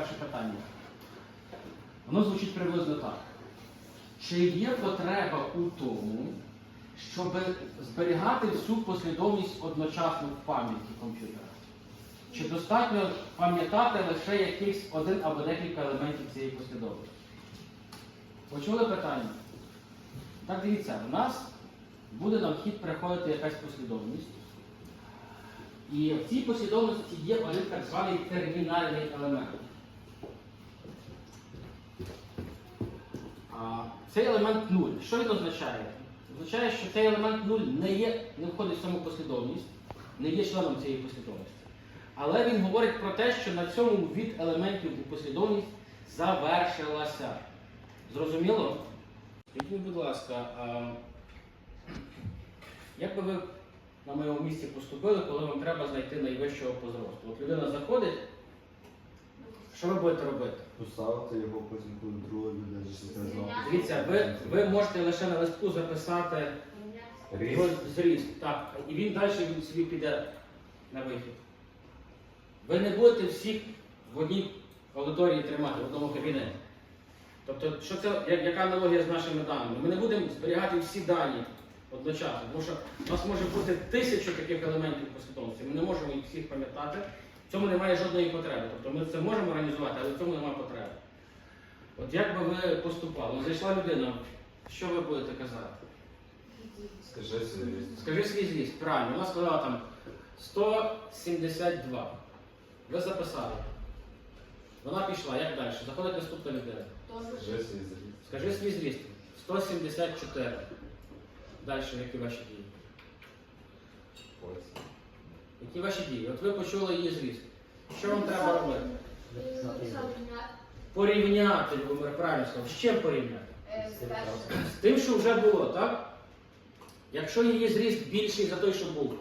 перше питання. Воно звучить приблизно так. Чи є потреба у тому, щоб зберігати всю послідовність одночасно в пам'яті комп'ютера? Чи достатньо пам'ятати лише якийсь один або декілька елементів цієї послідовності? Почули питання? Так дивіться, у нас буде на вхід приходити якась послідовність. І в цій послідовності є один так званий термінальний елемент. Цей елемент 0. Що він означає? Означає, що цей елемент 0 не, є, не входить в саму послідовність, не є членом цієї послідовності. Але він говорить про те, що на цьому від елементів у послідовність завершилася. Зрозуміло? Скажіть, будь ласка, а як би ви на моєму місці поступили, коли вам треба знайти найвищого по зросту? От людина заходить, що ви будете робити? Поставити його потім, коли друга людина чи це знову. Дивіться, ви, ви можете лише на листку записати його зріст. Так, і він далі він собі піде на вихід. Ви не будете всіх в одній аудиторії тримати, в одному кабінеті. Тобто, що це, я- яка аналогія з нашими даними? Ми не будемо зберігати всі дані одночасно, тому що у нас може бути тисячу таких елементів послідовності. Ми не можемо їх всіх пам'ятати. В цьому немає жодної потреби. Тобто ми це можемо організувати, але в цьому немає потреби. От як би ви поступали? Зайшла людина, що ви будете казати? Скажи собі. Скажи свій зріст, правильно, вона сказала там 172. Ви записали. Вона пішла, як далі? Заходить наступна людина. Скажи свій зріст. Скажи свій зріст. 174. Далі, які ваші дії? Ось. Які ваші дії? От ви почули її зріст. Що вам треба робити? Порівняти, Любомир правильно сказав. З чим порівняти? З тим, що вже було, так? Якщо її зріст більший за той, що був,